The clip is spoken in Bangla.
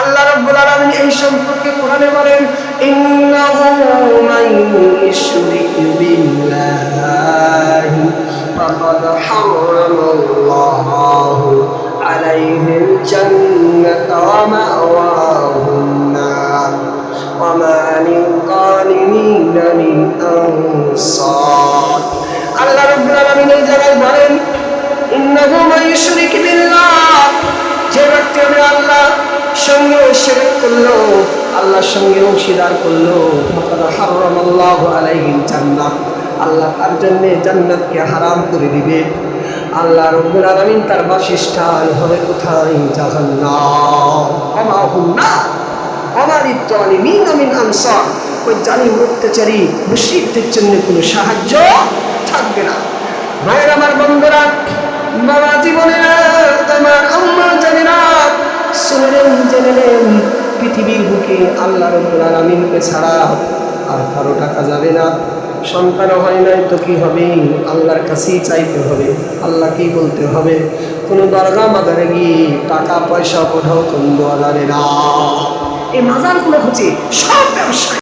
আল্লাহ রাব্বুল আলামিন এই সম্পর্কে কোরআনে বলেন, ইন্নাহু মান ইউশরিক বিল্লাহি ফাকাদ হারামাল্লাহু আলাইহিল জান্নাতা ওয়া মাওয়াহুন নার। ওয়া মা লিল-যালিমিন শিরক করল, আল্লাহর সঙ্গে অংশীদার আলাইহিল জান্নাত আল্লাহ তার জন্য জান্নাতকে হারাম করে দিবে। আল্লাহ রব্বুল আলামিন তার হবে কোথায়? জাহান্নাম। আমা হুন্না আমার আনসার। ওই জালিম অত্যাচারী, মুশরিকদের জন্য কোনো সাহায্য থাকবে না। ভাইয়ের, আমার বন্ধুরা বাবা জীবনে শুনলেন জেনেলেন পৃথিবীর বুকে আল্লাহ রব্বুল আলামিনকে ছাড়া আর কারও টাকা যাবে না। সন্তান হয় নাই তো কি হবে? আল্লাহর কাছেই চাইতে হবে। আল্লাহকেই বলতে হবে, কোনো দরগা মাদারে গিয়ে টাকা, পয়সা কোথাও কোন দোয়া যাবে না। এই মাজারগুলো হচ্ছে সব ব্যবসা